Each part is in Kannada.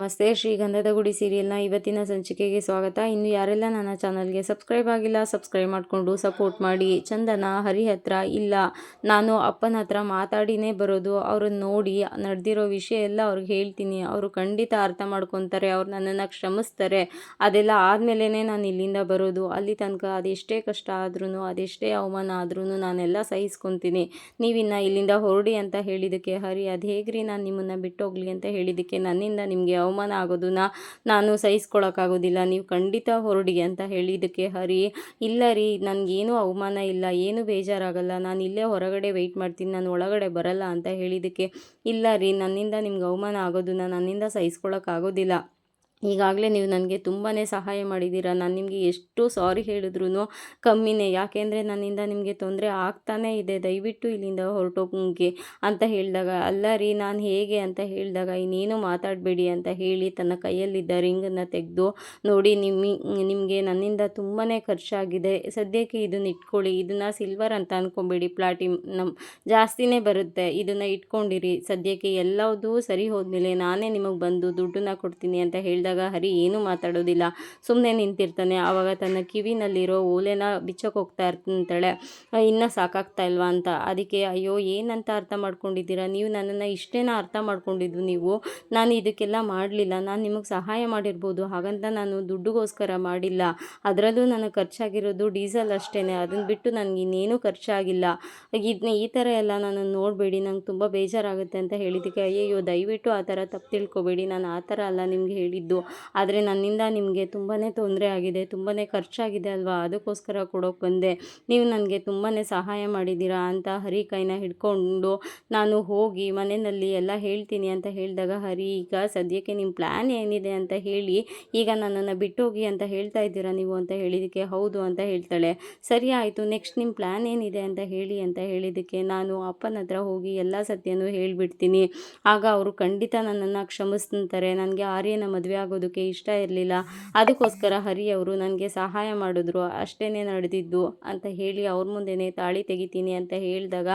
ನಮಸ್ತೆ ಶ್ರೀಗಂಧದ ಗುಡಿ ಸೀರಿಯಲ್ನ ಇವತ್ತಿನ ಸಂಚಿಕೆಗೆ ಸ್ವಾಗತ. ಇನ್ನು ಯಾರೆಲ್ಲ ನನ್ನ ಚಾನಲ್ಗೆ ಸಬ್ಸ್ಕ್ರೈಬ್ ಆಗಿಲ್ಲ, ಸಬ್ಸ್ಕ್ರೈಬ್ ಮಾಡಿಕೊಂಡು ಸಪೋರ್ಟ್ ಮಾಡಿ. ಚಂದನ ಹರಿ ಹತ್ರ ಇಲ್ಲ. ನಾನು ಅಪ್ಪನ ಹತ್ರ ಮಾತಾಡಿನೇ ಬರೋದು. ಅವ್ರನ್ನ ನೋಡಿ ನಡೆದಿರೋ ವಿಷಯ ಎಲ್ಲ ಅವ್ರಿಗೆ ಹೇಳ್ತೀನಿ. ಅವರು ಖಂಡಿತ ಅರ್ಥ ಮಾಡ್ಕೊತಾರೆ. ಅವ್ರು ನನ್ನನ್ನು ಕ್ಷಮಿಸ್ತಾರೆ. ಅದೆಲ್ಲ ಆದಮೇಲೆ ನಾನು ಇಲ್ಲಿಂದ ಬರೋದು. ಅಲ್ಲಿ ತನಕ ಅದೆಷ್ಟೇ ಕಷ್ಟ ಆದ್ರೂ ಅದೆಷ್ಟೇ ಅವಮಾನ ಆದ್ರೂ ನಾನೆಲ್ಲ ಸಹಿಸ್ಕೊತೀನಿ. ನೀವಿನ್ನು ಇಲ್ಲಿಂದ ಹೊರಡಿ ಅಂತ ಹೇಳಿದ್ದಕ್ಕೆ, ಹರಿ, ಅದು ಹೇಗ್ರಿ? ನಾನು ನಿಮ್ಮನ್ನು ಬಿಟ್ಟೋಗ್ಲಿ ಅಂತ ಹೇಳಿದ್ದಕ್ಕೆ, ನನ್ನಿಂದ ನಿಮಗೆ ಅವಮಾನ ಆಗೋದನ್ನ ನಾನು ಸಹಿಸ್ಕೊಳಕ್ಕಾಗೋದಿಲ್ಲ. ನೀವು ಖಂಡಿತ ಹೊರಡಿ ಅಂತ ಹೇಳಿದ್ದಕ್ಕೆ ಹರಿ, ಇಲ್ಲ ರೀ, ನನಗೇನು ಅವಮಾನ ಇಲ್ಲ, ಏನು ಬೇಜಾರಾಗಲ್ಲ, ನಾನು ಇಲ್ಲೇ ಹೊರಗಡೆ ವೆಯ್ಟ್ ಮಾಡ್ತೀನಿ, ನಾನು ಒಳಗಡೆ ಬರಲ್ಲ ಅಂತ ಹೇಳಿದ್ದಕ್ಕೆ, ಇಲ್ಲ ರೀ, ನನ್ನಿಂದ ನಿಮ್ಗೆ ಅವಮಾನ ಆಗೋದನ್ನ ನನ್ನಿಂದ ಸಹಿಸ್ಕೊಳಕ್ಕಾಗೋದಿಲ್ಲ. ಈಗಾಗಲೇ ನೀವು ನನಗೆ ತುಂಬಾ ಸಹಾಯ ಮಾಡಿದ್ದೀರ. ನಾನು ನಿಮಗೆ ಎಷ್ಟು ಸಾರಿ ಹೇಳಿದ್ರು ಕಮ್ಮಿನೇ. ಯಾಕೆಂದರೆ ನನ್ನಿಂದ ನಿಮಗೆ ತೊಂದರೆ ಆಗ್ತಾನೇ ಇದೆ. ದಯವಿಟ್ಟು ಇಲ್ಲಿಂದ ಹೊರಟೋಗಿ ಅಂತ ಹೇಳಿದಾಗ, ಅಲ್ಲ ರೀ, ನಾನು ಹೇಗೆ? ಅಂತ ಹೇಳಿದಾಗ, ಇನ್ನೇನು ಮಾತಾಡಬೇಡಿ ಅಂತ ಹೇಳಿ ತನ್ನ ಕೈಯಲ್ಲಿದ್ದ ರಿಂಗನ್ನು ತೆಗೆದು, ನೋಡಿ, ನಿಮ್ಮ, ನಿಮಗೆ ನನ್ನಿಂದ ತುಂಬಾ ಖರ್ಚಾಗಿದೆ ಸದ್ಯಕ್ಕೆ ಇದನ್ನ ಇಟ್ಕೊಳ್ಳಿ. ಇದನ್ನು ಸಿಲ್ವರ್ ಅಂತ ಅಂದ್ಕೊಬೇಡಿ ಪ್ಲಾಟಿಮ್ ನಮ್ಮ ಜಾಸ್ತಿನೇ ಬರುತ್ತೆ. ಇದನ್ನು ಇಟ್ಕೊಂಡಿರಿ. ಸದ್ಯಕ್ಕೆ ಎಲ್ಲದೂ ಸರಿ ಹೋದ್ಮೇಲೆ ನಾನೇ ನಿಮಗೆ ಬಂದು ದುಡ್ಡನ್ನ ಕೊಡ್ತೀನಿ ಅಂತ ಹೇಳಿದಾಗ ಹರಿ ಏನೂ ಮಾತಾಡೋದಿಲ್ಲ. ಸುಮ್ಮನೆ ನಿಂತಿರ್ತಾನೆ. ಆವಾಗ ತನ್ನ ಕಿವಿನಲ್ಲಿರೋ ಓಲೆನ ಬಿಚ್ಚಕ್ಕೆ ಹೋಗ್ತಾ ಇರ್ತಂತಾಳೆ ಇನ್ನೂ ಸಾಕಾಗ್ತಾ ಇಲ್ವಾ ಅಂತ. ಅದಕ್ಕೆ, ಅಯ್ಯೋ, ಏನಂತ ಅರ್ಥ ಮಾಡ್ಕೊಂಡಿದ್ದೀರಾ? ನೀವು ನನ್ನನ್ನು ಇಷ್ಟೇನ ಅರ್ಥ ಮಾಡ್ಕೊಂಡಿದ್ದು ನೀವು? ನಾನು ಇದಕ್ಕೆಲ್ಲ ಮಾಡಲಿಲ್ಲ. ನಾನು ನಿಮಗೆ ಸಹಾಯ ಮಾಡಿರ್ಬೋದು. ಹಾಗಂತ ನಾನು ದುಡ್ಡುಗೋಸ್ಕರ ಮಾಡಿಲ್ಲ. ಅದರಲ್ಲೂ ನನಗೆ ಖರ್ಚಾಗಿರೋದು ಡೀಸೆಲ್ ಅಷ್ಟೇ ಅದನ್ನು ಬಿಟ್ಟು ನನಗೆ ಇನ್ನೇನೂ ಖರ್ಚಾಗಿಲ್ಲ. ಇದನ್ನ ಈ ಥರ ಎಲ್ಲ ನಾನು ನೋಡಬೇಡಿ. ನಂಗೆ ತುಂಬ ಬೇಜಾರಾಗುತ್ತೆ ಅಂತ ಹೇಳಿದ್ದಕ್ಕೆ, ಅಯ್ಯಯ್ಯೋ, ದಯವಿಟ್ಟು ಆ ಥರ ತಪ್ಪು ತಿಳ್ಕೊಬೇಡಿ. ನಾನು ಆ ಥರ ಅಲ್ಲ ನಿಮಗೆ ಹೇಳಿದ್ದು. ಆದರೆ ನನ್ನಿಂದ ನಿಮಗೆ ತುಂಬಾ ತೊಂದರೆ ಆಗಿದೆ ತುಂಬಾ ಖರ್ಚಾಗಿದೆ ಅಲ್ವಾ? ಅದಕ್ಕೋಸ್ಕರ ಕೊಡೋಕೆ ಬಂದೆ. ನೀವು ನನಗೆ ತುಂಬಾ ಸಹಾಯ ಮಾಡಿದ್ದೀರಾ ಅಂತ ಹರಿ ಕೈನ ಹಿಡ್ಕೊಂಡು ನಾನು ಹೋಗಿ ಮನೆಯಲ್ಲಿ ಎಲ್ಲ ಹೇಳ್ತೀನಿ ಅಂತ ಹೇಳಿದಾಗ, ಹರಿ, ಈಗ ಸದ್ಯಕ್ಕೆ ನಿಮ್ಮ ಪ್ಲ್ಯಾನ್ ಏನಿದೆ ಅಂತ ಹೇಳಿ, ಈಗ ನನ್ನನ್ನು ಬಿಟ್ಟೋಗಿ ಅಂತ ಹೇಳ್ತಾ ಇದ್ದೀರಾ ನೀವು? ಅಂತ ಹೇಳಿದ್ದಕ್ಕೆ, ಹೌದು ಅಂತ ಹೇಳ್ತಾಳೆ. ಸರಿ ಆಯಿತು ನೆಕ್ಸ್ಟ್ ನಿಮ್ಮ ಪ್ಲ್ಯಾನ್ ಏನಿದೆ ಅಂತ ಹೇಳಿ ಅಂತ ಹೇಳಿದ್ದಕ್ಕೆ ನಾನು ಅಪ್ಪನ ಹತ್ರ ಹೋಗಿ ಎಲ್ಲ ಸತ್ಯನೂ ಹೇಳಿಬಿಡ್ತೀನಿ. ಆಗ ಅವರು ಖಂಡಿತ ನನ್ನನ್ನು ಕ್ಷಮಿಸ್ತಾರೆ. ನನಗೆ ಆರ್ಯನ ಮದುವೆ ಆಗೋದಕ್ಕೆ ಇಷ್ಟ ಇರಲಿಲ್ಲ. ಅದಕ್ಕೋಸ್ಕರ ಹರಿ ಅವರು ನನಗೆ ಸಹಾಯ ಮಾಡಿದ್ರು. ಅಷ್ಟೇ ನಡೆದಿದ್ದು ಅಂತ ಹೇಳಿ ಅವ್ರ ಮುಂದೆನೇ ತಾಳಿ ತೆಗಿತೀನಿ ಅಂತ ಹೇಳಿದಾಗ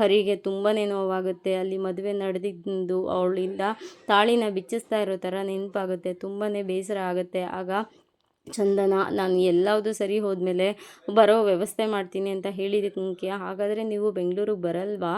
ಹರಿಗೆ ತುಂಬಾ ನೋವಾಗುತ್ತೆ. ಅಲ್ಲಿ ಮದುವೆ ನಡೆದಿದ್ದು ಅವಳಿಂದ ತಾಳಿನ ಬಿಚ್ಚಿಸ್ತಾ ಇರೋ ಥರ ನೆನಪಾಗುತ್ತೆ. ತುಂಬಾ ಬೇಸರ ಆಗುತ್ತೆ. ಆಗ ಚಂದನ, ನಾನು ಎಲ್ಲವುದು ಸರಿ ಹೋದ್ಮೇಲೆ ಬರೋ ವ್ಯವಸ್ಥೆ ಮಾಡ್ತೀನಿ ಅಂತ ಹೇಳಿದ್ದಕ್ಕೆ ಹಾಗಾದರೆ ನೀವು ಬೆಂಗಳೂರಿಗೆ ಬರಲ್ವಾ?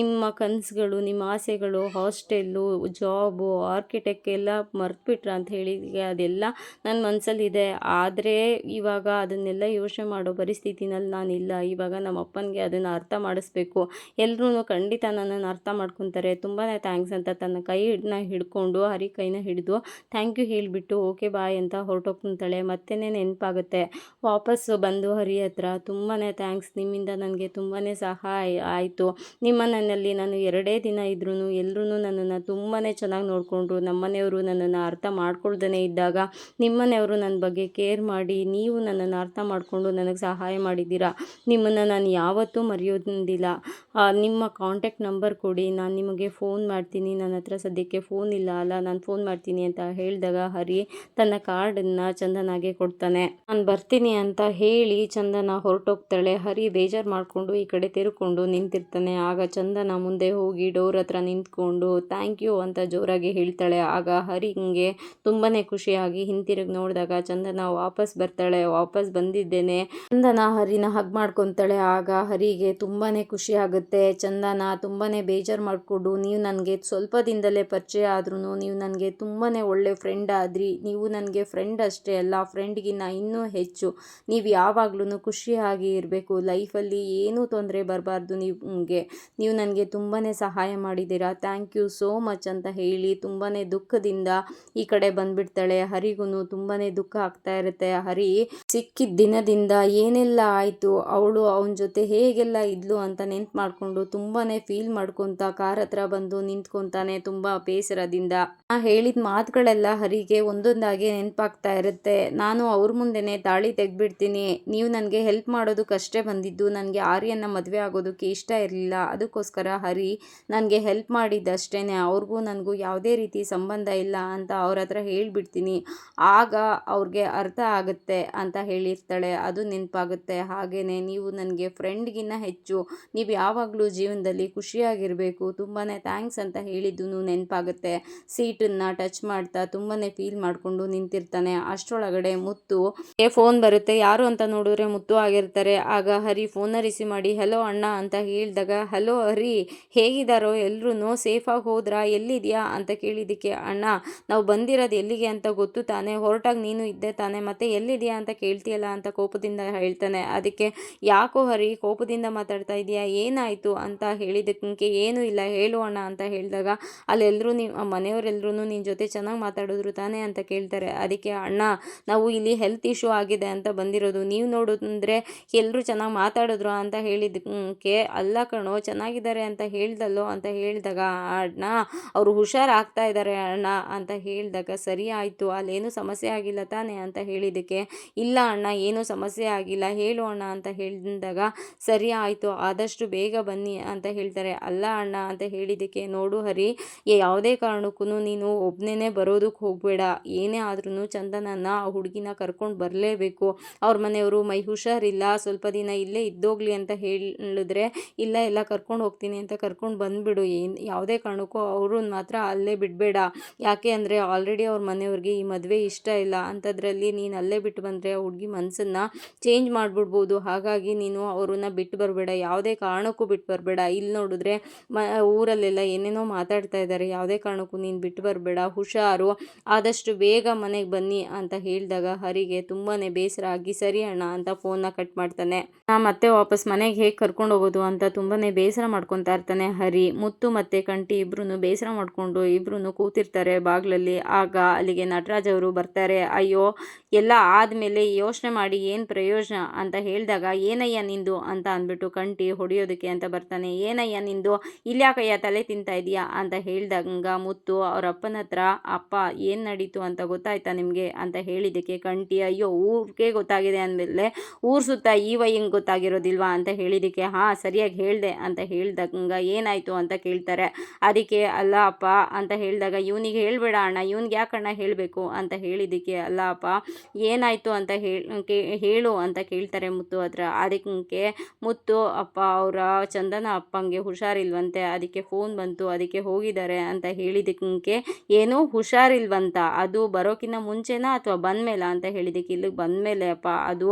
ನಿಮ್ಮ ಕನಸುಗಳು, ನಿಮ್ಮ ಆಸೆಗಳು, ಹಾಸ್ಟೆಲ್ಲು, ಜಾಬು ಆರ್ಕಿಟೆಕ್ ಎಲ್ಲ ಮರ್ತ್ಬಿಟ್ರ ಅಂತ ಹೇಳಿ ಅದೆಲ್ಲ ನನ್ನ ಮನಸ್ಸಲ್ಲಿದೆ ಆದರೆ ಇವಾಗ ಅದನ್ನೆಲ್ಲ ಯೋಚನೆ ಮಾಡೋ ಪರಿಸ್ಥಿತಿನಲ್ಲಿ ನಾನಿಲ್ಲ ಇವಾಗ ನಮ್ಮ ಅಪ್ಪನಿಗೆ ಅದನ್ನು ಅರ್ಥ ಮಾಡಿಸ್ಬೇಕು. ಎಲ್ಲರೂ ಖಂಡಿತ ನನ್ನನ್ನು ಅರ್ಥ ಮಾಡ್ಕೊತಾರೆ. ತುಂಬಾ ಥ್ಯಾಂಕ್ಸ್ ಅಂತ ತನ್ನ ಕೈನ ಹಿಡ್ಕೊಂಡು, ಹರಿ ಕೈನ ಹಿಡಿದು ಥ್ಯಾಂಕ್ ಯು ಹೇಳಿಬಿಟ್ಟು ಓಕೆ ಬಾಯ್ ಅಂತ ಹೊರಟೋಗ್ತಾಳೆ ಮತ್ತೆ ನೆನಪಾಗುತ್ತೆ. ವಾಪಸ್ಸು ಬಂದು ಹರಿ ಹತ್ರ ತುಂಬಾ ಥ್ಯಾಂಕ್ಸ್ ನಿಮ್ಮಿಂದ ನನಗೆ ತುಂಬಾ ಸಹಾಯ ಆಯಿತು. ನಿಮ್ಮ ನನ್ನಲ್ಲಿ ನಾನು ಎರಡೇ ದಿನ ಇದ್ರೂ ಎಲ್ಲರೂ ನನ್ನನ್ನು ತುಂಬಾ ಚೆನ್ನಾಗಿ ನೋಡಿಕೊಂಡ್ರು. ನಮ್ಮನೆಯವರು ನನ್ನನ್ನು ಅರ್ಥ ಮಾಡ್ಕೊಳ್ದೇ ಇದ್ದಾಗ, ನಿಮ್ಮನೆಯವರು ನನ್ನ ಬಗ್ಗೆ ಕೇರ್ ಮಾಡಿ, ನೀವು ನನ್ನನ್ನು ಅರ್ಥ ಮಾಡಿಕೊಂಡು ನನಗೆ ಸಹಾಯ ಮಾಡಿದ್ದೀರಾ? ನಿಮ್ಮನ್ನು ನಾನು ಯಾವತ್ತೂ ಮರೆಯೋದಿಲ್ಲ. ನಿಮ್ಮ ಕಾಂಟ್ಯಾಕ್ಟ್ ನಂಬರ್ ಕೊಡಿ. ನಾನು ನಿಮಗೆ ಫೋನ್ ಮಾಡ್ತೀನಿ. ನನ್ನ ಹತ್ರ ಸದ್ಯಕ್ಕೆ ಫೋನ್ ಇಲ್ಲ ಅಲ್ಲ, ನಾನು ಫೋನ್ ಮಾಡ್ತೀನಿ ಅಂತ ಹೇಳಿದಾಗ ಹರಿ ತನ್ನ ಕಾರ್ಡನ್ನು ಚಂದನಾಗೆ ಕೊಡ್ತಾನೆ. ನಾನು ಬರ್ತೀನಿ ಅಂತ ಹೇಳಿ ಚಂದನ ಹೊರಟೋಗ್ತಾಳೆ. ಹರಿ ಬೇಜಾರು ಮಾಡಿಕೊಂಡು ಈ ಕಡೆ ತಿರ್ಕೊಂಡು ನಿಂತಿರ್ತಾನೆ. ಆಗ ಚಂದನ ಮುಂದೆ ಹೋಗಿ ಡೋರ್ ಹತ್ರ ನಿಂತ್ಕೊಂಡು ಥ್ಯಾಂಕ್ ಯು ಅಂತ ಜೋರಾಗಿ ಹೇಳ್ತಾಳೆ. ಆಗ ಹರಿಂಗೆ ತುಂಬಾ ಖುಷಿಯಾಗಿ ಹಿಂತಿರುಗಿ ನೋಡಿದಾಗ ಚಂದನ ವಾಪಸ್ ಬರ್ತಾಳೆ. ವಾಪಸ್ ಬಂದಿದ್ದೇನೆ. ಚಂದನ ಹರಿನ ಹಗ್ ಮಾಡ್ಕೊತಾಳೆ. ಆಗ ಹರಿಗೆ ತುಂಬಾ ಖುಷಿ ಆಗುತ್ತೆ. ಚಂದನ ತುಂಬಾ ಬೇಜಾರು ಮಾಡಿಕೊಂಡು, ನೀವು ನನಗೆ ಸ್ವಲ್ಪ ದಿನದಲ್ಲೇ ಪರಿಚಯ ಆದ್ರೂ ನೀವು ನನಗೆ ತುಂಬಾ ಒಳ್ಳೆ ಫ್ರೆಂಡ್ ಆದ್ರಿ. ನೀವು ನನಗೆ ಫ್ರೆಂಡ್ ಅಷ್ಟೇ ಅಲ್ಲ ಫ್ರೆಂಡ್ಗಿನ್ನ ಇನ್ನೂ ಹೆಚ್ಚು. ನೀವು ಯಾವಾಗ್ಲೂ ಖುಷಿಯಾಗಿ ಇರಬೇಕು. ಲೈಫಲ್ಲಿ ಏನೂ ತೊಂದರೆ ಬರಬಾರ್ದು ನಿಮಗೆ. ನೀವು ನನಗೆ ತುಂಬಾ ಸಹಾಯ ಮಾಡಿದ್ದೀರಾ. ಥ್ಯಾಂಕ್ ಯು ಸೋ ಮಚ್ ಅಂತ ಹೇಳಿ ತುಂಬಾ ದುಃಖದಿಂದ ಈ ಕಡೆ ಬಂದ್ಬಿಡ್ತಾಳೆ. ಹರಿಗೂ ತುಂಬಾ ದುಃಖ ಆಗ್ತಾ ಇರುತ್ತೆ. ಹರಿ ಸಿಕ್ಕಿದ ದಿನದಿಂದ ಏನೆಲ್ಲ ಆಯಿತು? ಅವಳು ಅವನ ಜೊತೆ ಹೇಗೆಲ್ಲ ಇದ್ಲು ಅಂತ ನೆನ್ಪು ಮಾಡಿಕೊಂಡು ತುಂಬಾ ಫೀಲ್ ಮಾಡ್ಕೊತ ಕಾರ್ ಹತ್ರ ಬಂದು ನಿಂತ್ಕೊತಾನೆ ತುಂಬ ಬೇಸರದಿಂದ. ಹೇಳಿದ ಮಾತುಗಳೆಲ್ಲ ಹರಿಗೆ ಒಂದೊಂದಾಗಿ ನೆನಪಾಗ್ತಾ ಇರುತ್ತೆ. ನಾನು ಅವ್ರ ಮುಂದೆನೇ ತಾಳಿ ತೆಗೆದ್ಬಿಡ್ತೀನಿ. ನೀವು ನನಗೆ ಹೆಲ್ಪ್ ಮಾಡೋದಕ್ಕಷ್ಟೇ ಬಂದಿದ್ದು. ನನಗೆ ಆರ್ಯನ ಮದುವೆ ಆಗೋದಕ್ಕೆ ಇಷ್ಟ ಇರಲಿಲ್ಲ. ಅದಕ್ಕೋಸ್ಕರ ಹರಿ ನನಗೆ ಹೆಲ್ಪ್ ಮಾಡಿದ್ದಷ್ಟೇ ಅವ್ರಿಗೂ ನನಗೂ ಯಾವುದೇ ರೀತಿ ಸಂಬಂಧ ಇಲ್ಲ ಅಂತ ಅವ್ರ ಹತ್ರ ಹೇಳಿಬಿಡ್ತೀನಿ. ಆಗ ಅವ್ರಿಗೆ ಅರ್ಥ ಆಗುತ್ತೆ ಅಂತ ಹೇಳಿರ್ತಾಳೆ. ಅದು ನೆನಪಾಗುತ್ತೆ. ಹಾಗೆಯೇ ನೀವು ನನಗೆ ಫ್ರೆಂಡ್ಗಿನ್ನ ಹೆಚ್ಚು. ನೀವು ಯಾವಾಗಲೂ ಜೀವನದಲ್ಲಿ ಖುಷಿಯಾಗಿರಬೇಕು. ತುಂಬಾ ಥ್ಯಾಂಕ್ಸ್ ಅಂತ ಹೇಳಿದ್ದು ನೆನಪಾಗುತ್ತೆ. ಸೀಟನ್ನು ಟಚ್ ಮಾಡ್ತಾ ತುಂಬಾ ಫೀಲ್ ಮಾಡಿಕೊಂಡು ನಿಂತಿರ್ತಾನೆ. ಅಷ್ಟರೊಳಗಡೆ ಮುತ್ತು. ಫೋನ್ ಬರುತ್ತೆ. ಯಾರು ಅಂತ ನೋಡಿದ್ರೆ ಮುತ್ತು ಆಗಿರ್ತಾರೆ. ಆಗ ಹರಿ ಫೋನ್ನ ರಿಸೀವ್ ಮಾಡಿ, ಹಲೋ ಅಣ್ಣ ಅಂತ ಹೇಳಿದಾಗ, ಹಲೋ ಹರಿ ಹೇಗಿದ್ದಾರೋ ಎಲ್ಲರೂ ಸೇಫಾಗಿ ಹೋದ್ರಾ? ಎಲ್ಲಿದೆಯಾ? ಅಂತ ಕೇಳಿದ್ದಕ್ಕೆ, ಅಣ್ಣ, ನಾವು ಬಂದಿರೋದು ಎಲ್ಲಿಗೆ ಅಂತ ಗೊತ್ತು. ತಾನೆ ಹೊರಟಾಗ ನೀನು ಇದ್ದೆ ತಾನೆ. ಮತ್ತೆ ಎಲ್ಲಿದೆಯಾ ಅಂತ ಕೇಳ್ತೀಯಲ್ಲ ಅಂತ ಕೋಪದಿಂದ ಹೇಳ್ತಾನೆ. ಅದಕ್ಕೆ, ಯಾಕೋ ಹರಿ, ಕೋಪದಿಂದ ಮಾತಾಡ್ತಾ ಇದೆಯಾ? ಏನಾಯಿತು? ಅಂತ ಹೇಳಿದಕ್ಕೆ ಏನೂ ಇಲ್ಲ. ಹೇಳು ಅಣ್ಣ ಅಂತ ಹೇಳಿದಾಗ ಅಲ್ಲೆಲ್ಲರೂ ನೀವು ಮನೆಯವರೆಲ್ಲರೂ ನಿನ್ನ ಜೊತೆ ಚೆನ್ನಾಗಿ ಮಾತಾಡಿದ್ರು ತಾನೆ ಅಂತ ಕೇಳ್ತಾರೆ. ಅದಕ್ಕೆ, ಅಣ್ಣ ನಾವು ಇಲ್ಲಿ ಹೆಲ್ತ್ ಇಶ್ಯೂ ಆಗಿದೆ ಅಂತ ಬಂದಿರೋದು. ನೀವು ನೋಡಿದ್ರೆ ಎಲ್ಲರೂ ಚೆನ್ನಾಗಿ ಮಾತಾಡಿದ್ರು ಅಂತ ಹೇಳಿದಕ್ಕೆ ಅಲ್ಲ ಕಣೋ, ಚೆನ್ನಾಗಿದ್ದಾರೆ ಅಂತ ಹೇಳ್ದಲ್ಲೋ ಅಂತ ಹೇಳಿದಾಗ, ಅಣ್ಣ, ಅವರು ಹುಷಾರಾಗ್ತಾ ಇದ್ದಾರೆ ಅಣ್ಣ ಅಂತ ಹೇಳಿದಾಗ, ಸರಿ ಆಯಿತು, ಅಲ್ಲೇನು ಸಮಸ್ಯೆ ಆಗಿಲ್ಲ ತಾನೇ ಅಂತ ಹೇಳಿದ್ದಕ್ಕೆ, ಇಲ್ಲ ಅಣ್ಣ, ಏನೂ ಸಮಸ್ಯೆ ಆಗಿಲ್ಲ, ಹೇಳು ಅಣ್ಣ ಅಂತ ಹೇಳಿದಾಗ, ಸರಿ ಆಯಿತು, ಆದಷ್ಟು ಬೇಗ ಬನ್ನಿ ಅಂತ ಹೇಳ್ತಾರೆ. ಅಲ್ಲ ಅಣ್ಣ ಅಂತ ಹೇಳಿದ್ದಕ್ಕೆ, ನೋಡು ಹರಿ, ಯಾವುದೇ ಕಾರಣಕ್ಕೂ ನೀನು ಒಬ್ಬನೇ ಬರೋದಕ್ಕೆ ಹೋಗಬೇಡ. ಏನೇ ಆದ್ರೂ ಚಂದನನ್ನ ಹುಡುಗಿನ ಕರ್ಕೊಂಡು ಬರಲೇಬೇಕು. ಅವ್ರ ಮನೆಯವರು, ಮೈ ಹುಷಾರಿಲ್ಲ, ಸ್ವಲ್ಪ ದಿನ ಇಲ್ಲೇ ಇದ್ದೋಗ್ಲಿ ಅಂತ ಹೇಳಿದ್ರೆ, ಇಲ್ಲ, ಎಲ್ಲ ಕರ್ಕೊಂಡು ಹೋಗ್ತೀನಿ ಅಂತ ಕರ್ಕೊಂಡು ಬಂದುಬಿಡು. ಏನು, ಯಾವುದೇ ಕಾರಣಕ್ಕೂ ಅವ್ರನ್ನ ಮಾತ್ರ ಅಲ್ಲೇ ಬಿಡಬೇಡ. ಯಾಕೆ ಅಂದರೆ ಆಲ್ರೆಡಿ ಅವ್ರ ಮನೆಯವ್ರಿಗೆ ಈ ಮದುವೆ ಇಷ್ಟ ಇಲ್ಲ. ಅಂಥದ್ರಲ್ಲಿ ನೀನು ಅಲ್ಲೇ ಬಿಟ್ಟು ಬಂದರೆ ಆ ಹುಡುಗಿ ಮನಸ್ಸನ್ನು ಚೇಂಜ್ ಮಾಡಿಬಿಡ್ಬೋದು. ಹಾಗಾಗಿ ನೀನು ಅವ್ರನ್ನ ಬಿಟ್ಟು ಬರಬೇಡ. ಯಾವುದೇ ಕಾರಣಕ್ಕೂ ಬಿಟ್ಟು ಬರಬೇಡ. ಇಲ್ಲಿ ನೋಡಿದ್ರೆ ಮ, ಊರಲ್ಲೆಲ್ಲ ಏನೇನೋ ಮಾತಾಡ್ತಾ ಇದ್ದಾರೆ ಯಾವುದೇ ಕಾರಣಕ್ಕೂ ನೀನು ಬಿಟ್ಟು ಬರಬೇಡ. ಹುಷಾರು. ಆದಷ್ಟು ಬೇಗ ಮನೆಗೆ ಬನ್ನಿ ಅಂತ ಹೇಳಿದಾಗ ಹರಿಗೆ ತುಂಬಾ ಬೇಸರ ಆಗಿ, ಸರಿ ಅಣ್ಣ ಅಂತ ಫೋನ್ನ ಕಟ್ ಮಾಡ್ತಾನೆ. ನಾ ಮತ್ತೆ ವಾಪಸ್ ಮನೆಗೆ ಹೇಗೆ ಕರ್ಕೊಂಡು ಹೋಗೋದು ಅಂತ ತುಂಬಾ ಬೇಸರ ಮಾಡ್ಕೊತಾ ಇರ್ತಾನೆ ಹರಿ. ಮುತ್ತು ಮತ್ತೆ ಕಂಟಿ ಇಬ್ರು ಬೇಸರ ಮಾಡಿಕೊಂಡು ಇಬ್ರು ಕೂತಿರ್ತಾರೆ ಬಾಗ್ಲಲ್ಲಿ. ಆಗ ಅಲ್ಲಿಗೆ ನಟರಾಜ್ ಅವರು ಬರ್ತಾರೆ. ಅಯ್ಯೋ, ಎಲ್ಲ ಆದಮೇಲೆ ಯೋಚನೆ ಮಾಡಿ ಏನು ಪ್ರಯೋಜನ ಅಂತ ಹೇಳಿದಾಗ, ಏನಯ್ಯ ನಿಂದು? ಅಂತ ಅಂದ್ಬಿಟ್ಟು ಕಂಟಿ ಹೊಡೆಯೋದಕ್ಕೆ ಅಂತ ಬರ್ತಾನೆ. ಏನಯ್ಯ ನಿಂದು? ಇಲ್ಯಾಕಯ್ಯ ತಲೆ ತಿಂತಾ ಇದೆಯಾ? ಅಂತ ಹೇಳ್ದಂಗ, ಮುತ್ತು ಅವ್ರ ಅಪ್ಪನ ಹತ್ರ, ಅಪ್ಪ, ಏನು ನಡೀತು ಅಂತ ಗೊತ್ತಾಯ್ತಾ ನಿಮಗೆ? ಅಂತ ಹೇಳಿದ್ದಕ್ಕೆ ಕಂಟಿ ಅಯ್ಯೋ, ಊರಿಗೆ ಗೊತ್ತಾಗಿದೆ ಅಂದಮೇಲೆ ಊರು ಸುತ್ತ ಈ ಹಿಂಗೆ ಗೊತ್ತಾಗಿರೋದಿಲ್ವಾ ಅಂತ ಹೇಳಿದ್ದಕ್ಕೆ ಹಾಂ, ಸರಿಯಾಗಿ ಹೇಳಿದೆ, ಅಂತ ಹೇಳ್ದಂಗ ಏನಾಯಿತು ಅಂತ ಕೇಳ್ತಾರೆ. ಅದಕ್ಕೆ, ಅಲ್ಲ ಅಪ್ಪ, ಅಂತ ಹೇಳಿದಾಗ, ಇವನಿಗೆ ಹೇಳಬೇಡ ಅಣ್ಣ, ಇವ್ನಿಗೆ ಯಾಕಣ್ಣ ಹೇಳಬೇಕು? ಅಂತ ಹೇಳಿದಕ್ಕೆ, ಅಲ್ಲ ಅಪ್ಪ, ಏನಾಯಿತು ಅಂತ ಹೇಳು ಅಂತ ಕೇಳ್ತಾರೆ ಮುತ್ತು ಹತ್ರ. ಅದಕ್ಕೆ ಮುತ್ತು, ಅಪ್ಪ, ಅವರ ಚಂದನ ಅಪ್ಪಂಗೆ ಹುಷಾರಿಲ್ವಂತೆ, ಅದಕ್ಕೆ ಫೋನ್ ಬಂತು, ಅದಕ್ಕೆ ಹೋಗಿದ್ದಾರೆ, ಅಂತ ಹೇಳಿದಕ್ಕೆ, ಏನು ಹುಷಾರಿಲ್ವಂತ, ಅದು ಬರೋಕ್ಕಿಂತ ಮುಂಚೆನಾ ಅಥವಾ ಬಂದಮೇಲ ಅಂತ ಹೇಳಿದ್ದಕ್ಕೆ ಇಲ್ಲಿಗೆ ಬಂದಮೇಲೆ ಅಪ್ಪ ಅದು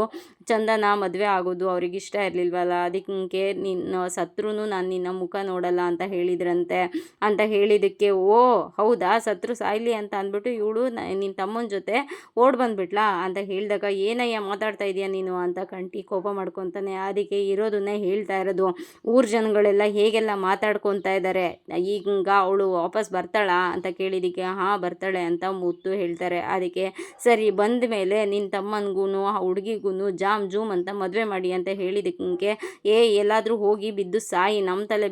ಚಂದನ ಮದುವೆ ಆಗೋದು ಅವ್ರಿಗೆ ಇಷ್ಟ ಇರಲಿಲ್ವಲ್ಲ? ಅದಕ್ಕೆ ನಿನ್ನ ಸತ್ರು ನಾನು ನಿನ್ನ ಮುಖ ನೋಡಲ್ಲ ಅಂತ ಹೇಳಿದ್ರಂತೆ. ಅಂತ ಹೇಳಿದಕ್ಕೆ, ಓ, ಹೌದಾ? ಸತ್ರು ಸಾಯ್ಲಿ ಅಂತ ಅಂದ್ಬಿಟ್ಟು, ಇವಳು ನಿನ್ನ ತಮ್ಮನ ಜೊತೆ ಓಡ್ ಬಂದ್ಬಿಟ್ಲಾ? ಅಂತ ಹೇಳಿದಾಗ, ಏನಯ್ಯ ಮಾತಾಡ್ತಾ ಇದೀಯ ನೀನು? ಅಂತ ಕಂಟಿ ಕೋಪ ಮಾಡ್ಕೊತಾನೆ. ಅದಕ್ಕೆ ಇರೋದನ್ನೇ ಹೇಳ್ತಾ ಇರೋದು. ಊರ ಜನಗಳೆಲ್ಲ ಹೇಗೆಲ್ಲ ಮಾತಾಡ್ಕೊತಾ ಇದ್ದಾರೆ ಈಗ ಅವಳು ವಾಪಸ್ ಬರ್ತಾಳಾ? ಅಂತ ಕೇಳಿದಕ್ಕೆ, ಹಾಂ, ಬರ್ತಾಳೆ ಅಂತ ಮುತ್ತು ಹೇಳ್ತಾರೆ. ಅದಕ್ಕೆ, ಸರಿ ಬಂದ ಮೇಲೆ ನಿನ್ನ ತಮ್ಮನಿಗೂ ಆ ಹುಡುಗಿಗೂ ಜಾಮ್ ಜೂಮ್ ಅಂತ ಮದುವೆ ಮಾಡಿ ಅಂತ ಹೇಳಿದಕ್ಕೆ ಏ, ಎಲ್ಲಾದರೂ ಹೋಗಿ ಬಿದ್ದು ಸಾಯಿ ನಮ್ಮ ತಲೆ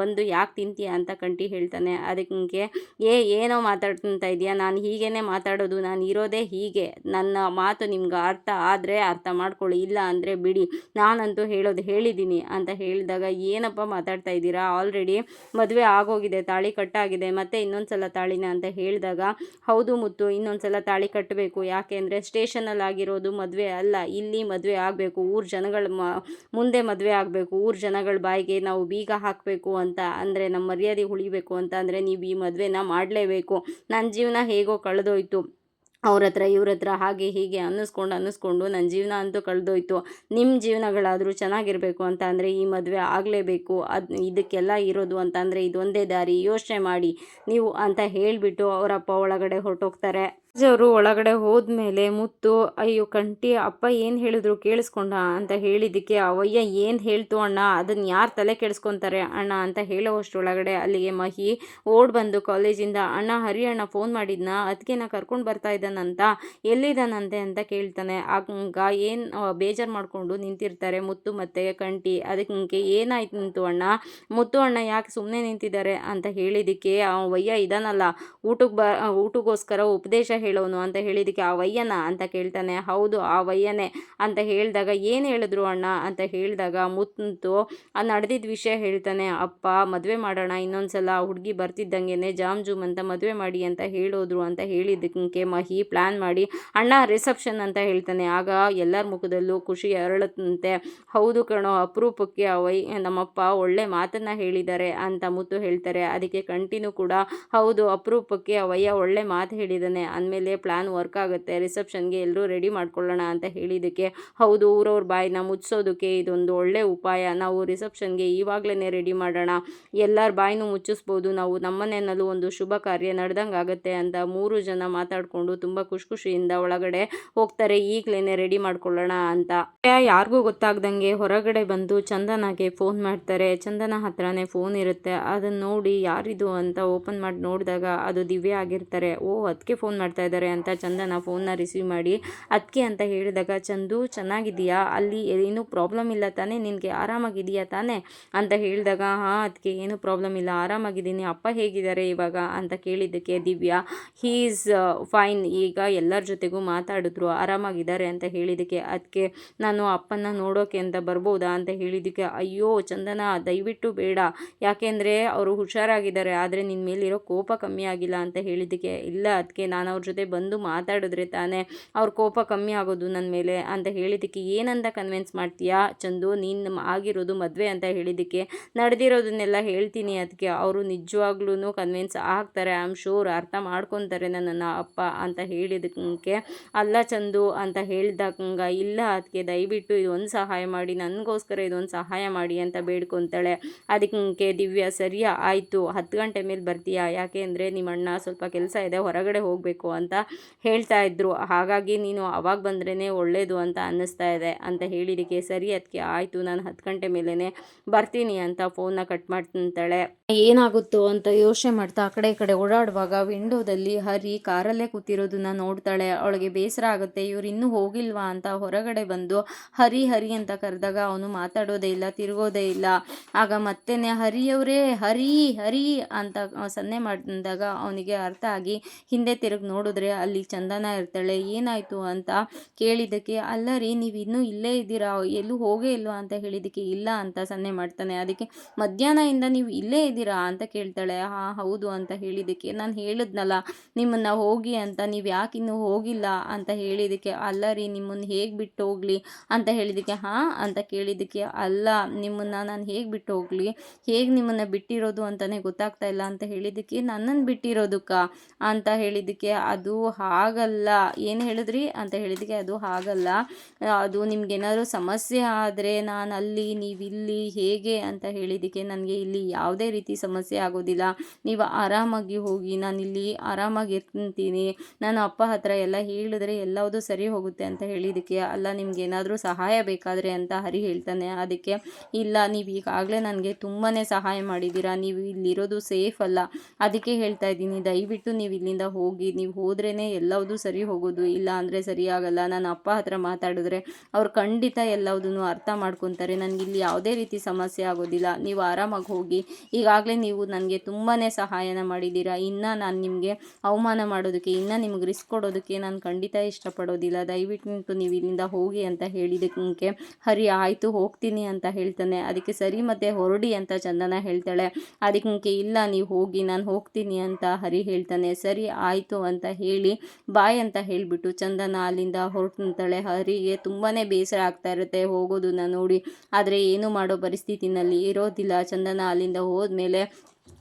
ಬಂದು ಯಾಕೆ ತಿಂತೀಯ ಅಂತ ಕಂಟಿ ಹೇಳ್ತಾನೆ. ಅದಕ್ಕೆ, ಏ, ಏನೋ ಮಾತಾಡ್ತಾ ಇದೆಯಾ? ನಾನು ಹೀಗೇನೆ ಮಾತಾಡೋದು, ನಾನು ಇರೋದೇ ಹೀಗೆ. ನನ್ನ ಮಾತು ನಿಮ್ಗೆ ಅರ್ಥ ಆದರೆ ಅರ್ಥ ಮಾಡ್ಕೊಳ್ಳಿ, ಇಲ್ಲ ಅಂದರೆ ಬಿಡಿ, ನಾನಂತೂ ಹೇಳೋದು ಹೇಳಿದ್ದೀನಿ ಅಂತ ಹೇಳಿದಾಗ, ಏನಪ್ಪ ಮಾತಾಡ್ತಾ ಇದ್ದೀರಾ? ಆಲ್ರೆಡಿ ಮದುವೆ ಆಗೋಗಿದೆ, ತಾಳಿ ಕಟ್ಟಾಗಿದೆ, ಮತ್ತೆ ಇನ್ನೊಂದು ಸಲ ತಾಳಿನ ಅಂತ ಹೇಳಿದಾಗ, ಹೌದು ಮುತ್ತು ಇನ್ನೊಂದು ಸಲ ತಾಳಿ ಕಟ್ಟಬೇಕು ಯಾಕೆ ಅಂದರೆ ಸ್ಟೇಷನಲ್ಲಿ ಆಗಿರೋದು ಮದುವೆ ಅಲ್ಲ, ಇಲ್ಲಿ ಮದುವೆ ಆಗಬೇಕು, ಊರ ಜನಗಳ ಮುಂದೆ ಮದುವೆ ಆಗಬೇಕು, ಊರ ಜನಗಳ ಬಾಯಿಗೆ ನಾವು ಬೀಗ ಹಾಕಬೇಕು ಅಂತ ಅಂದರೆ ನಮ್ಮ ಮರ್ಯಾದೆ ಉಳಿಬೇಕು ಅಂತ ಅಂದರೆ ನೀವು ಈ ಮದುವೆನ ಮಾಡಲೇಬೇಕು. ನನ್ನ ಜೀವನ ಹೇಗೋ ಕಳೆದೋಯ್ತು. ಅವ್ರ ಹತ್ರ, ಇವ್ರ ಹತ್ರ ಹಾಗೆ ಹೀಗೆ ಅನ್ನಿಸ್ಕೊಂಡು ಅನ್ನಿಸ್ಕೊಂಡು ನನ್ನ ಜೀವನ ಅಂತೂ ಕಳೆದೋಯ್ತು. ನಿಮ್ಮ ಜೀವನಗಳಾದರೂ ಚೆನ್ನಾಗಿರಬೇಕು ಅಂತ ಅಂದರೆ ಈ ಮದುವೆ ಆಗಲೇಬೇಕು. ಅದು, ಇದಕ್ಕೆಲ್ಲ ಇರೋದು ಅಂತ ಅಂದರೆ ಇದೊಂದೇ ದಾರಿ. ಯೋಚನೆ ಮಾಡಿ. ನೀವು ಅಂತ ಹೇಳಿಬಿಟ್ಟು ಅವರಪ್ಪ ಒಳಗಡೆ ಹೊರಟೋಗ್ತಾರೆ. ಅವರು ಒಳಗಡೆ ಹೋದ್ಮೇಲೆ ಮುತ್ತು, ಅಯ್ಯೋ ಕಂಟಿ, ಅಪ್ಪ ಏನು ಹೇಳಿದ್ರು ಕೇಳಿಸ್ಕೊಂಡ? ಅಂತ ಹೇಳಿದ್ದಕ್ಕೆ ಅವಯ್ಯ, ಏನು ಹೇಳ್ತು ಅಣ್ಣ? ಅದನ್ನ ಯಾರು ತಲೆ ಕೆಡಿಸ್ಕೊತಾರೆ ಅಣ್ಣ ಅಂತ ಹೇಳೋವಷ್ಟರೊಳಗಡೆ ಅಲ್ಲಿಗೆ ಮಹಿ ಓಡ್ ಬಂದು ಕಾಲೇಜಿಂದ, ಅಣ್ಣ, ಹರಿ ಅಣ್ಣ ಫೋನ್ ಮಾಡಿದ್ನ? ಅದಕ್ಕೆ ನಾ ಕರ್ಕೊಂಡು ಬರ್ತಾ ಇದ್ದಾನಂತ ಎಲ್ಲಿದ್ದಾನಂತೆ ಅಂತ ಕೇಳ್ತಾನೆ. ಆಗ ಏನು ಬೇಜಾರು ಮಾಡಿಕೊಂಡು ನಿಂತಿರ್ತಾರೆ ಮುತ್ತು ಮತ್ತು ಕಂಟಿ. ಅದಕ್ಕೆ ಏನಾಯ್ತು ಅಣ್ಣ? ಮುತ್ತು, ಅಣ್ಣ ಯಾಕೆ ಸುಮ್ಮನೆ ನಿಂತಿದ್ದಾರೆ? ಅಂತ ಹೇಳಿದ್ದಕ್ಕೆ, ಅವಯ್ಯ, ಇದಾನಲ್ಲ. ಊಟಕ್ಕೆ ಬ, ಊಟಕ್ಕೋಸ್ಕರ ಉಪದೇಶ ಹೇಳೋನು ಅಂತ ಹೇಳಿದಕ್ಕೆ ಆ ವಯ್ಯನ ಅಂತ ಕೇಳ್ತಾನೆ. ಹೌದು, ಆ ವಯ್ಯನೇ ಅಂತ ಹೇಳಿದಾಗ ಏನು ಹೇಳಿದ್ರು ಅಣ್ಣ ಅಂತ ಹೇಳಿದಾಗ ಮುತ್ತು ನಡೆದಿದ್ದ ವಿಷಯ ಹೇಳ್ತಾನೆ. ಅಪ್ಪ, ಮದುವೆ ಮಾಡೋಣ, ಇನ್ನೊಂದ್ಸಲ ಹುಡುಗಿ ಬರ್ತಿದ್ದಂಗೆನೆ ಜಾಮ್ ಜೂಮ್ ಅಂತ ಮದುವೆ ಮಾಡಿ ಅಂತ ಹೇಳೋದ್ರು ಅಂತ ಹೇಳಿದ್ದಕ್ಕೆ ಮಹಿ ಪ್ಲ್ಯಾನ್ ಮಾಡಿ ಅಣ್ಣ ರಿಸೆಪ್ಷನ್ ಅಂತ ಹೇಳ್ತಾನೆ. ಆಗ ಎಲ್ಲರ ಮುಖದಲ್ಲೂ ಖುಷಿ ಅರಳುತ್ತಂತೆ. ಹೌದು ಕಣೋ, ಅಪರೂಪಕ್ಕೆ ಅವೈ ನಮ್ಮಪ್ಪ ಒಳ್ಳೆ ಮಾತನ್ನು ಹೇಳಿದ್ದಾರೆ ಅಂತ ಮುತ್ತು ಹೇಳ್ತಾರೆ. ಅದಕ್ಕೆ ಕಂಟಿನ್ಯೂ ಕೂಡ ಹೌದು, ಅಪರೂಪಕ್ಕೆ ಅವಯ್ಯ ಒಳ್ಳೆ ಮಾತು ಹೇಳಿದ್ದಾನೆ. ಅಂದಮೇಲೆ ಪ್ಲ್ಯಾನ್ ವರ್ಕ್ ಆಗುತ್ತೆ. ರಿಸೆಪ್ಷನ್ಗೆ ಎಲ್ಲರೂ ರೆಡಿ ಮಾಡ್ಕೊಳ್ಳೋಣ ಅಂತ ಹೇಳಿದ್ದಕ್ಕೆ ಹೌದು, ಊರವ್ರ ಬಾಯಿನ ಮುಚ್ಚಿಸೋದಕ್ಕೆ ಇದೊಂದು ಒಳ್ಳೆ ಉಪಾಯ. ನಾವು ರಿಸೆಪ್ಷನ್ಗೆ ಇವಾಗಲೇ ರೆಡಿ ಮಾಡೋಣ. ಎಲ್ಲರ ಬಾಯಿನೂ ಮುಚ್ಚಿಸ್ಬೋದು. ನಾವು ನಮ್ಮನೆಯಲ್ಲೂ ಒಂದು ಶುಭ ಕಾರ್ಯ ನಡೆದಂಗೆ ಆಗುತ್ತೆ ಅಂತ ಮೂರು ಜನ ಮಾತಾಡಿಕೊಂಡು ತುಂಬ ಖುಷಿ ಖುಷಿಯಿಂದ ಒಳಗಡೆ ಹೋಗ್ತಾರೆ. ಈಗಲೇ ರೆಡಿ ಮಾಡ್ಕೊಳ್ಳೋಣ ಅಂತ. ಯಾರಿಗೂ ಗೊತ್ತಾಗ್ದಂಗೆ ಹೊರಗಡೆ ಬಂದು ಚಂದನಾಗೆ ಫೋನ್ ಮಾಡ್ತಾರೆ. ಚಂದನ ಹತ್ರನೇ ಫೋನ್ ಇರುತ್ತೆ. ಅದನ್ನು ನೋಡಿ ಯಾರಿದು ಅಂತ ಓಪನ್ ಮಾಡಿ ನೋಡಿದಾಗ ಅದು ದಿವ್ಯ ಆಗಿರ್ತಾರೆ. ಓ ಅದಕ್ಕೆ ಫೋನ್ ಮಾಡ್ತಾ ಇದ್ದಾರೆ ಅಂತ ಚಂದನ ಫೋನ್ನ ರಿಸೀವ್ ಮಾಡಿ ಅದಕ್ಕೆ ಅಂತ ಹೇಳಿದಾಗ, ಚಂದು ಚೆನ್ನಾಗಿದೆಯಾ ಅಲ್ಲಿ ಏನೂ ಪ್ರಾಬ್ಲಮ್ ಇಲ್ಲ ತಾನೇ? ನಿನಗೆ ಆರಾಮಾಗಿದೆಯಾ ತಾನೇ? ಅಂತ ಹೇಳಿದಾಗ, ಹಾಂ ಅದಕ್ಕೆ ಏನೂ ಪ್ರಾಬ್ಲಮ್ ಇಲ್ಲ. ಆರಾಮಾಗಿದ್ದೀನಿ. ಅಪ್ಪ ಹೇಗಿದ್ದಾರೆ ಇವಾಗ? ಅಂತ ಕೇಳಿದ್ದಕ್ಕೆ ದಿವ್ಯಾ ಹೀ ಈಸ್ ಫೈನ್ ಈಗ ಎಲ್ಲರ ಜೊತೆಗೂ ಮಾತಾಡಿದ್ರು. ಆರಾಮಾಗಿದ್ದಾರೆ ಅಂತ ಹೇಳಿದ್ದಕ್ಕೆ ಅದಕ್ಕೆ ನಾನು ಅಪ್ಪನ ನೋಡೋಕೆ ಅಂತ ಬರ್ಬೋದಾ? ಅಂತ ಹೇಳಿದ್ದಕ್ಕೆ, ಅಯ್ಯೋ, ಚಂದನ, ದಯವಿಟ್ಟು ಬೇಡ. ಯಾಕೆಂದರೆ ಅವರು ಹುಷಾರಾಗಿದ್ದಾರೆ. ಆದರೆ ನಿನ್ನ ಮೇಲಿರೋ ಕೋಪ ಕಮ್ಮಿ ಆಗಿಲ್ಲ. ಅಂತ ಹೇಳಿದ್ದಕ್ಕೆ, ಇಲ್ಲ ಅದಕ್ಕೆ ನಾನು ಅವ್ರ ಜೊತೆ ಬಂದು ಮಾತಾಡಿದ್ರೆ ತಾನೇ ಅವ್ರ ಕೋಪ ಕಮ್ಮಿ ಆಗೋದು ನನ್ನ ಮೇಲೆ ಅಂತ ಹೇಳಿದ್ದಕ್ಕೆ ಏನಂತ ಕನ್ವಿನ್ಸ್ ಮಾಡ್ತೀಯಾ ಚಂದು? ನೀನು ಆಗಿರೋದು ಮದುವೆ ಅಂತ ಹೇಳಿದ್ದಕ್ಕೆ ನಡೆದಿರೋದನ್ನೆಲ್ಲ ಹೇಳ್ತೀನಿ ಅದಕ್ಕೆ ಅವರು ನಿಜವಾಗ್ಲೂ ಕನ್ವಿನ್ಸ್ ಆಗ್ತಾರೆ. ಐ ಆಮ್ ಶೂರ್ ಅರ್ಥ ಮಾಡ್ಕೊತಾರೆ ನನ್ನನ್ನು ಅಪ್ಪ ಅಂತ ಹೇಳಿದಕ್ಕೆ ಅಲ್ಲ ಚಂದು ಅಂತ ಹೇಳಿದಾಗ ಇಲ್ಲ ಅದಕ್ಕೆ ದಯವಿಟ್ಟು ಇದೊಂದು ಸಹಾಯ ಮಾಡಿ, ನನಗೋಸ್ಕರ ಇದೊಂದು ಸಹಾಯ ಮಾಡಿ ಅಂತ ಬೇಡ್ಕೊತಾಳೆ. ಅದಕ್ಕೆ ದಿವ್ಯಾ, ಸರಿಯಾ? ಆಯಿತು. ಹತ್ತು ಗಂಟೆ ಮೇಲೆ ಬರ್ತೀಯಾ? ಯಾಕೆ ಅಂದರೆ ನಿಮ್ಮ ಅಣ್ಣ ಸ್ವಲ್ಪ ಕೆಲಸ ಇದೆ, ಹೊರಗಡೆ ಹೋಗಬೇಕು ಅಂತ ಹೇಳ್ತಾ ಇದ್ದರು ಹಾಗಾಗಿ ನೀನು ಅವಾಗ ಬಂದ್ರೇ ಒಳ್ಳೆಯದು ಅಂತ ಅನ್ನಿಸ್ತಾ ಇದೆ ಅಂತ ಹೇಳಿದಕ್ಕೆ ಸರಿ ಅದಕ್ಕೆ ಆಯಿತು. ನಾನು ಹತ್ತು ಗಂಟೆ ಮೇಲೇ ಬರ್ತೀನಿ ಅಂತ ಫೋನ್ನ ಕಟ್ ಮಾಡ್ತಾಳೆ ಏನಾಗುತ್ತೋ ಅಂತ ಯೋಚನೆ ಮಾಡ್ತಾ ಆ ಕಡೆ ಈ ಕಡೆ ಓಡಾಡುವಾಗ ವಿಂಡೋದಲ್ಲಿ ಹರಿ ಕಾರಲ್ಲೇ ಕೂತಿರೋದನ್ನ ನೋಡ್ತಾಳೆ. ಅವಳಿಗೆ ಬೇಸರ ಆಗುತ್ತೆ, ಇವ್ರು ಇನ್ನೂ ಹೋಗಿಲ್ವಾ? ಅಂತ ಹೊರಗಡೆ ಬಂದು ಹರಿ ಹರಿ ಅಂತ ಕರೆದಾಗ ಅವನು ಮಾತಾಡೋದೇ ಇಲ್ಲ, ತಿರುಗೋದೇ ಇಲ್ಲ. ಆಗ ಮತ್ತೆನೇ, ಹರಿಯವರೇ, ಹರಿ ಹರಿ ಅಂತ ಸನ್ನೆ ಮಾಡಿದಾಗ ಅವನಿಗೆ ಅರ್ಥ ಆಗಿ ಹಿಂದೆ ತಿರುಗಿ ನೋಡಿದ್ರೆ ಅಲ್ಲಿ ಚಂದನ ಇರ್ತಾಳೆ. ಏನಾಯಿತು? ಅಂತ ಕೇಳಿದ್ದಕ್ಕೆ, ಅಲ್ಲ ರೀ, ನೀವು ಇನ್ನೂ ಇಲ್ಲೇ ಇದ್ದೀರಾ? ಎಲ್ಲೂ ಹೋಗೇ ಇಲ್ವಾ? ಅಂತ ಹೇಳಿದ್ದಕ್ಕೆ, ಇಲ್ಲ ಅಂತ ಸನ್ನೆ ಮಾಡ್ತಾನೆ. ಅದಕ್ಕೆ ಮಧ್ಯಾಹ್ನದಿಂದ ನೀವು ಇಲ್ಲೇ ಇದ್ದೀರಾ ಅಂತ ಕೇಳ್ತಾಳೆ, ಹಾಂ, ಹೌದು ಅಂತ ಹೇಳಿದ್ದಕ್ಕೆ. ನಾನು ಹೇಳಿದ್ನಲ್ಲ, ನಿಮ್ಮನ್ನು ಹೋಗಿ ಅಂತ, ನೀವು ಯಾಕೆ ಇನ್ನೂ ಹೋಗಿಲ್ಲ ಅಂತ ಹೇಳಿದ್ದಕ್ಕೆ. ಅಲ್ಲ ರೀ ನಿಮ್ಮನ್ನು ಹೇಗೆ ಬಿಟ್ಟು ಹೋಗಲಿ ಅಂತ ಹೇಳಿದ್ದಕ್ಕೆ. ಹಾಂ, ಅಂತ ಕೇಳಿದ್ದಕ್ಕೆ. ಅಲ್ಲ, ನಿಮ್ಮನ್ನು ನಾನು ಹೇಗೆ ಬಿಟ್ಟು ಹೋಗಲಿ? ಹೇಗೆ ನಿಮ್ಮನ್ನು ಬಿಟ್ಟಿರೋದು ಅಂತಲೇ ಗೊತ್ತಾಗ್ತಾ ಇಲ್ಲ ಅಂತ ಹೇಳಿದ್ದಕ್ಕೆ ನನ್ನನ್ನು ಬಿಟ್ಟಿರೋದಕ್ಕ ಅಂತ ಹೇಳಿದ್ದಕ್ಕೆ. ಅದು ಹಾಗಲ್ಲ. ಏನು ಹೇಳಿದ್ರಿ? ಅಂತ ಹೇಳಿದ್ದಕ್ಕೆ, ಅದು ಹಾಗಲ್ಲ. ಅದು ನಿಮ್ಗೇನಾದ್ರೂ ಸಮಸ್ಯೆ ಆದರೆ ನಾನು ಅಲ್ಲಿ, ನೀವಿಲ್ಲಿ ಹೇಗೆ? ಅಂತ ಹೇಳಿದ್ದಕ್ಕೆ, ನನಗೆ ಇಲ್ಲಿ ಯಾವುದೇ ರೀತಿ ಸಮಸ್ಯೆ ಆಗೋದಿಲ್ಲ. ನೀವು ಆರಾಮಾಗಿ ಹೋಗಿ, ನಾನು ಇಲ್ಲಿ ಆರಾಮಾಗಿ ಇರ್ತೀನಿ. ನಾನು ಅಪ್ಪ ಹತ್ರ ಎಲ್ಲ ಹೇಳಿದ್ರೆ ಎಲ್ಲವುದು ಸರಿ ಹೋಗುತ್ತೆ ಅಂತ ಹೇಳಿದ್ದಕ್ಕೆ ಅಲ್ಲ, ನಿಮ್ಗೆ ಏನಾದರೂ ಸಹಾಯ ಬೇಕಾದರೆ ಅಂತ ಹರಿ ಹೇಳ್ತಾನೆ. ಅದಕ್ಕೆ, ಇಲ್ಲ, ನೀವು ಈಗಾಗಲೇ ನನಗೆ ತುಂಬಾ ಸಹಾಯ ಮಾಡಿದ್ದೀರಾ, ನೀವು ಇಲ್ಲಿರೋದು ಸೇಫ್ ಅಲ್ಲ. ಅದಕ್ಕೆ ಹೇಳ್ತಾ ಇದ್ದೀನಿ. ದಯವಿಟ್ಟು ನೀವು ಇಲ್ಲಿಂದ ಹೋಗಿ, ನೀವು ಹೋದ್ರೇ ಎಲ್ಲವುದು ಸರಿ ಹೋಗೋದು. ಇಲ್ಲ ಅಂದರೆ ಸರಿಯಾಗಲ್ಲ ನಾನು ಅಪ್ಪ ಹತ್ರ ಮಾತಾಡಿದ್ರೆ ಅವ್ರು ಖಂಡಿತ ಎಲ್ಲವುದನ್ನು ಅರ್ಥ ಮಾಡ್ಕೊತಾರೆ. ನನಗೆ ಇಲ್ಲಿ ಯಾವುದೇ ರೀತಿ ಸಮಸ್ಯೆ ಆಗೋದಿಲ್ಲ. ನೀವು ಆರಾಮಾಗಿ ಹೋಗಿ ಈಗಾಗಲೇ ನೀವು ನನಗೆ ತುಂಬಾ ಸಹಾಯನ ಮಾಡಿದ್ದೀರಾ. ಇನ್ನು ನಾನು ನಿಮಗೆ ಅವಮಾನ ಮಾಡೋದಕ್ಕೆ, ಇನ್ನೂ ನಿಮಗೆ ರಿಸ್ಕ್ ಕೊಡೋದಕ್ಕೆ ನಾನು ಖಂಡಿತ ಇಷ್ಟಪಡೋದಿಲ್ಲ. ದಯವಿಟ್ಟು ನೀವು ಇಲ್ಲಿಂದ ಹೋಗಿ ಅಂತ ಹೇಳಿದಕ್ಕೆ ಹರಿ, ಆಯಿತು, ಹೋಗ್ತೀನಿ ಅಂತ ಹೇಳ್ತಾನೆ. ಅದಕ್ಕೆ ಸರಿ ಮತ್ತೆ ಹೊರಡಿ ಅಂತ ಚಂದನ ಹೇಳ್ತಾಳೆ. ಅದಕ್ಕೆ ಇಲ್ಲ, ನೀವು ಹೋಗಿ, ನಾನು ಹೋಗ್ತೀನಿ ಅಂತ ಹರಿ ಹೇಳ್ತಾನೆ. ಸರಿ, ಆಯಿತು ಅಂತ ಹೇಳಿ ಬಾಯ್ ಅಂತ ಹೇಳಿಬಿಟ್ಟು ಚಂದನ ಅಲ್ಲಿಂದ ಹೊರಟಂತಾಳೆ ಹರಿಗೆ ತುಂಬಾ ಬೇಸರ ಆಗ್ತಾ ಇರುತ್ತೆ ಹೋಗೋದನ್ನ ನೋಡಿ. ಆದರೆ ಏನು ಮಾಡೋ ಪರಿಸ್ಥಿತಿನಲ್ಲಿ ಇರೋದಿಲ್ಲ. ಚಂದನ ಅಲ್ಲಿಂದ ಹೋದ್ಮೇಲೆ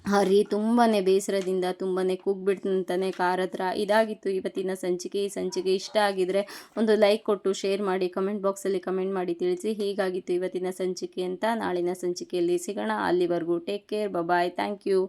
ಹರಿ ತುಂಬಾ ಬೇಸರದಿಂದ ತುಂಬಾ ಕೂಗ್ಬಿಡ್ತಂತಾನೆ ಕಾರ್ ಹತ್ರ. ಇದಾಗಿತ್ತು ಇವತ್ತಿನ ಸಂಚಿಕೆ. ಈ ಸಂಚಿಕೆ ಇಷ್ಟ ಆಗಿದ್ರೆ ಒಂದು ಲೈಕ್ ಕೊಟ್ಟು ಶೇರ್ ಮಾಡಿ ಕಮೆಂಟ್ ಬಾಕ್ಸಲ್ಲಿ ಕಮೆಂಟ್ ಮಾಡಿ ತಿಳಿಸಿ. ಹೀಗಾಗಿತ್ತು ಇವತ್ತಿನ ಸಂಚಿಕೆ ಅಂತ ನಾಳಿನ ಸಂಚಿಕೆಯಲ್ಲಿ ಸಿಗೋಣ. ಅಲ್ಲಿವರೆಗೂ take care bye bye thank you